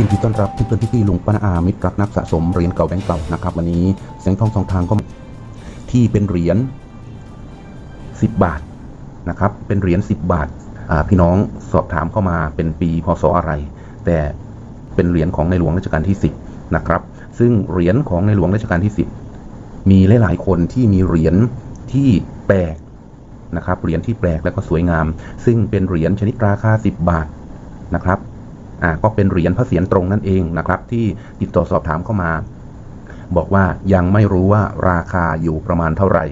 ยินดีต้อนรับเพื่อนๆพี่ๆลุงป้านาอามิตรรักนักสะสมเหรียญเก่าแบงค์เก่านะครับวันนี้แสงทองสองทางก็ที่เป็นเหรียญ10 บาทนะครับเป็นเหรียญ10 บาทพี่น้องสอบถามเข้ามาเป็นปีพศอะไร แต่เป็นเหรียญของในหลวงรัชกาลที่ 10นะครับซึ่งเหรียญของในหลวงรัชกาลที่ 10 มีหลายๆคนที่มีเหรียญที่แปลกนะครับเหรียญที่แปลกและก็สวยงาม ซึ่งเป็นเหรียญชนิดราคา 10 บาทนะครับ อ่าก็เป็นเหรียญพระเศียรตรงนั่นเองนะครับที่ติดต่อสอบถามเข้ามา บอกว่ายังไม่รู้ว่าราคาอยู่ประมาณเท่าไหร่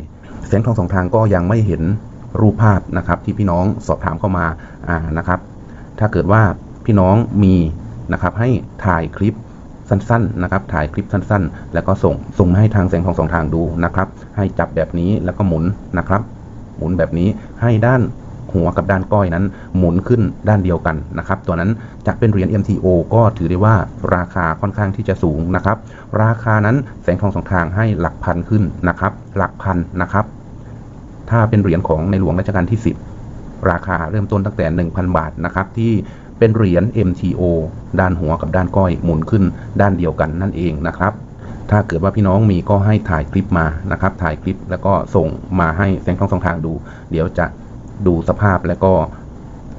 แสงทองสองทางก็ยังไม่เห็นรูปภาพนะครับที่พี่น้องสอบถามเข้ามาอ่านะครับ ถ้าเกิดว่าพี่น้องมีนะครับให้ถ่ายคลิปสั้นๆนะครับ ถ่ายคลิปสั้นๆ แล้วก็ส่งส่งมาให้ทางแสงทองสองทางดูนะครับ ให้จับแบบนี้แล้วก็หมุนนะครับ หมุนแบบนี้ให้ด้าน หัวกับด้านก้อยนั้นหมุนขึ้นด้านเดียวกันนะครับตัวนั้นจะเป็นเหรียญ MTO ก็ถือได้ว่าราคาค่อนข้างที่จะสูงนะครับ ราคานั้นแสงทองสองทางให้หลักพันขึ้นนะครับ หลักพันนะครับ ถ้าเป็นเหรียญของในหลวงรัชกาลที่ 10 ราคาเริ่มต้นตั้งแต่ 1,000 บาทนะครับที่เป็นเหรียญ MTO ด้านหัวกับด้านก้อยหมุนขึ้นด้านเดียวกันนั่นเองนะครับ ถ้าเกิดว่าพี่น้องมีก็ให้ถ่ายคลิปมานะครับ ถ่ายคลิปแล้วก็ส่งมาให้แสงทองสองทางดู เดี๋ยวจะ ดูสภาพแล้วก็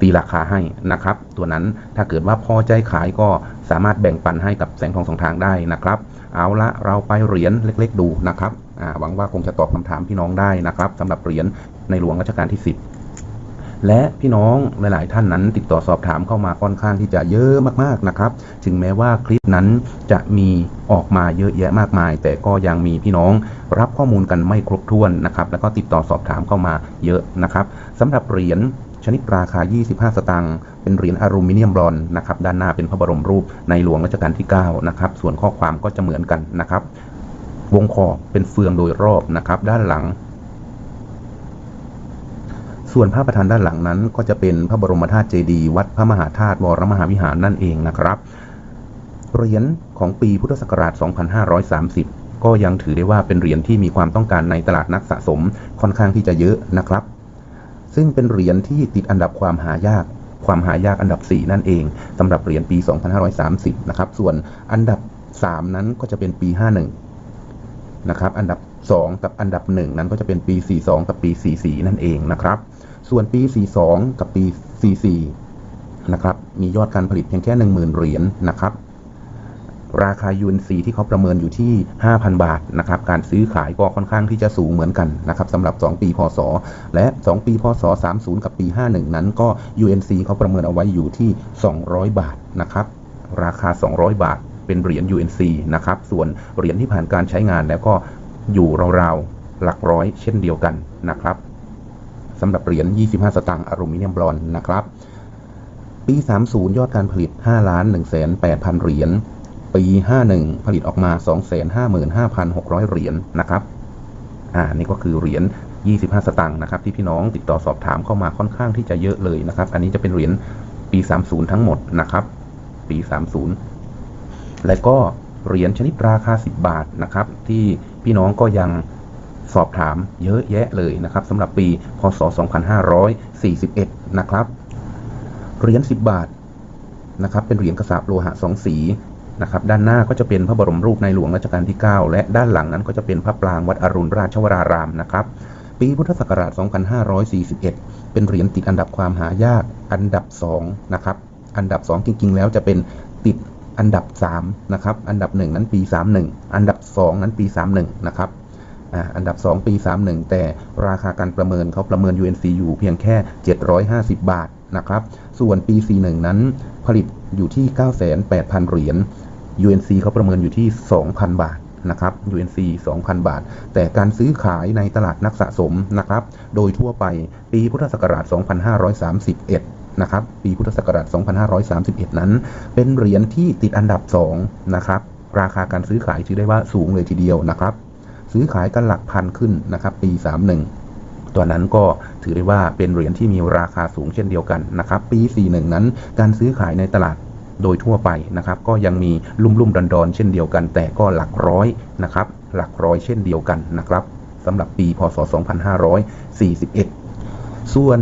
ตีราคาให้นะครับ ตัวนั้นถ้าเกิดว่าพอใจขายก็สามารถแบ่งปันให้กับแสงทองสองทางได้นะครับ เอาละเราไปเหรียญเล็ก ๆ ดูนะครับอ่าหวังว่าคงจะตอบคำถามพี่น้องได้นะครับสำหรับเหรียญในหลวงรัชกาลที่ 10 และพี่น้องหลาย ๆ ท่านนั้นติดต่อสอบถามเข้ามาค่อนข้างที่จะเยอะมาก ๆ นะครับ ถึงแม้ว่าคลิปนั้นจะมีออกมาเยอะแยะมากมาย แต่ก็ยังมีพี่น้องรับข้อมูลกันไม่ครบถ้วนนะครับ แล้วก็ติดต่อสอบถามเข้ามาเยอะนะครับสำหรับเหรียญชนิดราคา 25 สตางค์ เป็นเหรียญอลูมิเนียมบรอนนะครับ ด้านหน้าเป็นพระบรมรูปในหลวงรัชกาลที่ 9 นะครับ ส่วนข้อความก็จะเหมือนกันนะครับ วงขอเป็นเฟืองโดยรอบนะครับ ด้านหลัง ส่วนพระประธานด้านหลังนั้น ก็จะเป็นพระบรมธาตุเจดีย์วัดพระมหาธาตุวรมหาวิหารนั่นเองนะครับเหรียญของปีพุทธศักราช 2530 ก็ยังถือได้ว่าเป็นเหรียญที่มีความต้องการในตลาดนักสะสมค่อนข้างที่จะเยอะนะครับ ซึ่งเป็นเหรียญที่ติดอันดับความหายากความหายากอันดับ 4 นั่นเองสำหรับเหรียญปี 2530 นะครับ ส่วนอันดับ 3 นั้นก็จะเป็นปี 51 นะครับ อันดับ 2 กับอันดับ 1 นั้นก็จะเป็นปี 42 กับปี 44 นั่นเองนะครับ ส่วนปี 42 กับปี 44 นะครับ มียอดการผลิตเพียงแค่ 10,000 เหรียญนะครับ ราคา UNC ที่เขาประเมินอยู่ที่ 5,000 บาทนะครับ การซื้อขายก็ค่อนข้างที่จะสูงเหมือนกันนะครับสำหรับ 2 ปี พศ และ 2 ปี พศ 30 กับปี 51 นั้นก็ UNC เขาประเมินเอาไว้อยู่ที่ 200 บาทนะครับ ราคา 200 บาท เป็นเหรียญ UNC นะครับ ส่วนเหรียญที่ผ่านการใช้งานแล้วก็อยู่ราวๆหลักร้อยเช่นเดียวกันนะครับ สำหรับเหรียญ 25 สตางค์อลูมิเนียมบรอนนะครับ ปี 30 ยอดการผลิต 5 ล้าน1 8 0 0 0 เหรียญ ปี 51 ผลิตออกมา 255,600 เหรียญนะครับ อ่า นี่ก็คือเหรียญ 25 สตางค์นะครับ ที่พี่น้องติดต่อสอบถามเข้ามาค่อนข้างที่จะเยอะเลยนะครับ อันนี้จะเป็นเหรียญปี 30 ทั้งหมดนะครับ ปี 30 และก็เหรียญชนิดราคา 10 บาทนะครับ ที่พี่น้องก็ยัง สอบถามเยอะแยะเลยนะครับสำหรับปีพศ 2541 นะครับ เหรียญ 10 บาทนะครับเป็นเหรียญกระสาบโลหะสองสีนะครับด้านหน้าก็จะเป็นพระบรมรูปในหลวงรัชกาลที่ 9 และด้านหลังนั้นก็จะเป็นพระปรางวัดอรุณราชวรารามนะครับ ปีพุทธศักราช 2541 เป็นเหรียญติดอันดับความหายากอันดับ2นะครับอันดับ 2 จริง ๆ แล้วจะเป็นติดอันดับ3นะครับอันดับ 1 นั้นปี 31 อันดับ 2 นั้นปี 31นะครับ อันดับ 2 ปี 31 แต่ราคาการประเมินเขาประเมิน UNC อยู่เพียงแค่ 750 บาทนะครับ ส่วนปี 41 นั้นผลิตอยู่ที่ 98,000 เหรียญ UNC เขาประเมินอยู่ที่ 2,000 บาทนะครับ UNC 2,000 บาท แต่การซื้อขายในตลาดนักสะสมนะครับ โดยทั่วไปปีพุทธศักราช 2531 นะครับ ปีพุทธศักราช 2531 นั้น เป็นเหรียญที่ติดอันดับ 2 นะครับ ราคาการซื้อขายถือได้ว่าสูงเลยทีเดียวนะครับ ซื้อขายกันหลักพันขึ้นนะครับ ปี 31 ตัวนั้นก็ถือได้ว่าเป็นเหรียญที่มีราคาสูงเช่นเดียวกันนะครับ ปี 41 นั้น การซื้อขายในตลาดโดยทั่วไปนะครับ ก็ยังมีลุ่มลุ่มดอนดอนๆเช่นเดียวกัน แต่ก็หลักร้อยนะครับ หลักร้อยเช่นเดียวกันนะครับสำหรับปีพศ 2541 ส่วน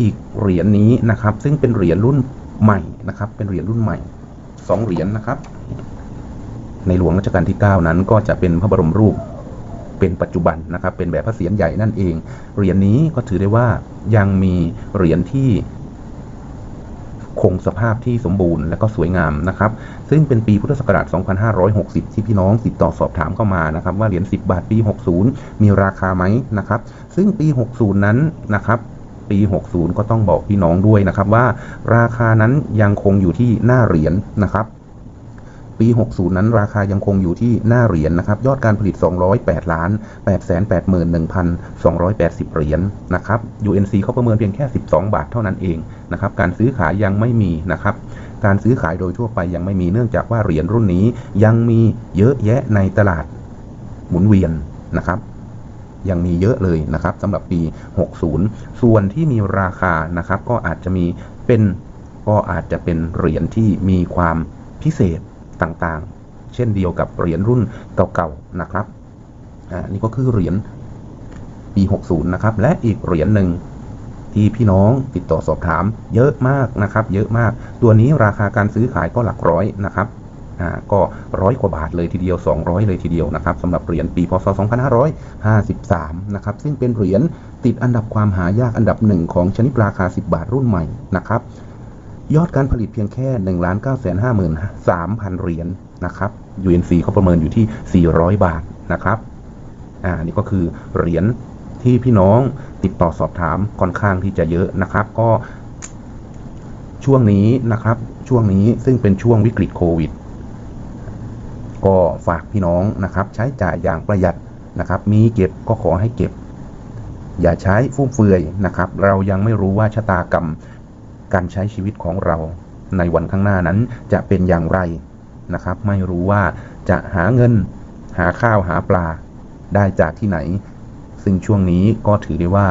อีกเหรียญนี้นะครับ ซึ่งเป็นเหรียญรุ่นใหม่นะครับ เป็นเหรียญรุ่นใหม่สองเหรียญนะครับ ในหลวงรัชกาลที่ 9 นั้นก็จะเป็นพระบรมรูปเป็นปัจจุบันนะครับ เป็นแบบพระเศียรใหญ่นั่นเอง เหรียญนี้ก็ถือได้ว่ายังมีเหรียญที่คงสภาพที่สมบูรณ์และก็สวยงามนะครับ ซึ่งเป็นปีพุทธศักราช 2560 ที่พี่น้องติดต่อสอบถามเข้ามานะครับ ว่าเหรียญ 10 บาทปี 60 มีราคาไหมนะครับ ซึ่งปี 60 นั้นนะครับ ปี 60 ก็ต้องบอกพี่น้องด้วยนะครับว่าราคานั้นยังคงอยู่ที่หน้าเหรียญนะครับ ปี 60 นั้นราคายังคงอยู่ที่หน้าเหรียญนะครับ ยอดการผลิต 208 ล้าน 881,280 เหรียญนะครับ UNC เขาประเมินเพียงแค่ 12 บาทเท่านั้นเองนะครับ การซื้อขายยังไม่มีนะครับ การซื้อขายโดยทั่วไปยังไม่มีเนื่องจากว่าเหรียญรุ่นนี้ยังมีเยอะแยะในตลาดหมุนเวียนนะครับยังมีเยอะเลยนะครับสำหรับปี 60 ส่วนที่มีราคานะครับ ก็อาจจะมีเป็นก็อาจจะเป็นเหรียญที่มีความพิเศษ ต่างๆ เช่นเดียวกับเหรียญรุ่นเก่าๆนะครับอ่านี่ก็คือเหรียญปี 60 นะครับ และอีกเหรียญหนึ่งที่พี่น้องติดต่อสอบถามเยอะมากนะครับ เยอะมาก ตัวนี้ราคาการซื้อขายก็หลักร้อยนะครับอ่าก็ร้อยกว่าบาทเลยทีเดียว 200 เลยทีเดียวนะครับสำหรับเหรียญปีพศ 2553 นะครับ ซึ่งเป็นเหรียญติดอันดับความหายากอันดับหนึ่งของชนิดราคา 10 บาทรุ่นใหม่นะครับ ยอดการผลิตเพียงแค่1 9 5 3 0 0 0เหรียญนะครับ UNC เขาประเมินอยู่ที่ 400 บาทนะครับอ่านี่ก็คือเหรียญที่พี่น้องติดต่อสอบถามค่อนข้างที่จะเยอะนะครับ ก็ช่วงนี้นะครับ ช่วงนี้ซึ่งเป็นช่วงวิกฤตโควิด ก็ฝากพี่น้องนะครับ ใช้จ่ายอย่างประหยัดนะครับ มีเก็บก็ขอให้เก็บ อย่าใช้ฟุ่มเฟือยนะครับ เรายังไม่รู้ว่าชะตากรรม การใช้ชีวิตของเราในวันข้างหน้านั้นจะเป็นอย่างไรนะครับ ไม่รู้ว่าจะหาเงินหาข้าวหาปลาได้จากที่ไหน ซึ่งช่วงนี้ก็ถือได้ว่า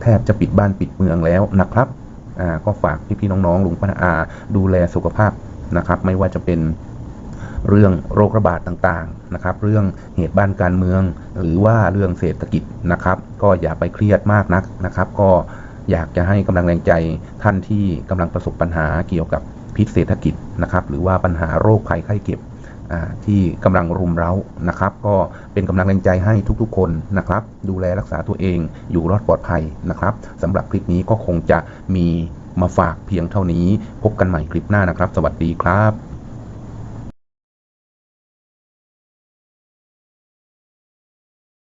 แทบจะปิดบ้านปิดเมืองแล้วนะครับอ่าก็ฝากพี่ๆน้องๆลุงป้าอาดูแลสุขภาพนะครับ ไม่ว่าจะเป็นเรื่องโรคระบาดต่างๆนะครับ เรื่องเหตุบ้านการเมือง หรือว่าเรื่องเศรษฐกิจนะครับ ก็อย่าไปเครียดมากนักนะครับ ก็ อยากจะให้กำลังแรงใจท่านที่กำลังประสบปัญหาเกี่ยวกับพิษเศรษฐกิจนะครับหรือว่าปัญหาโรคภัยไข้เจ็บที่กำลังรุมเร้านะครับ ก็เป็นกำลังแรงใจให้ทุกๆ คนนะครับ ดูแลรักษาตัวเองอยู่รอดปลอดภัยนะครับสำหรับคลิปนี้ก็คงจะมีมาฝากเพียงเท่านี้ พบกันใหม่คลิปหน้านะครับ สวัสดีครับ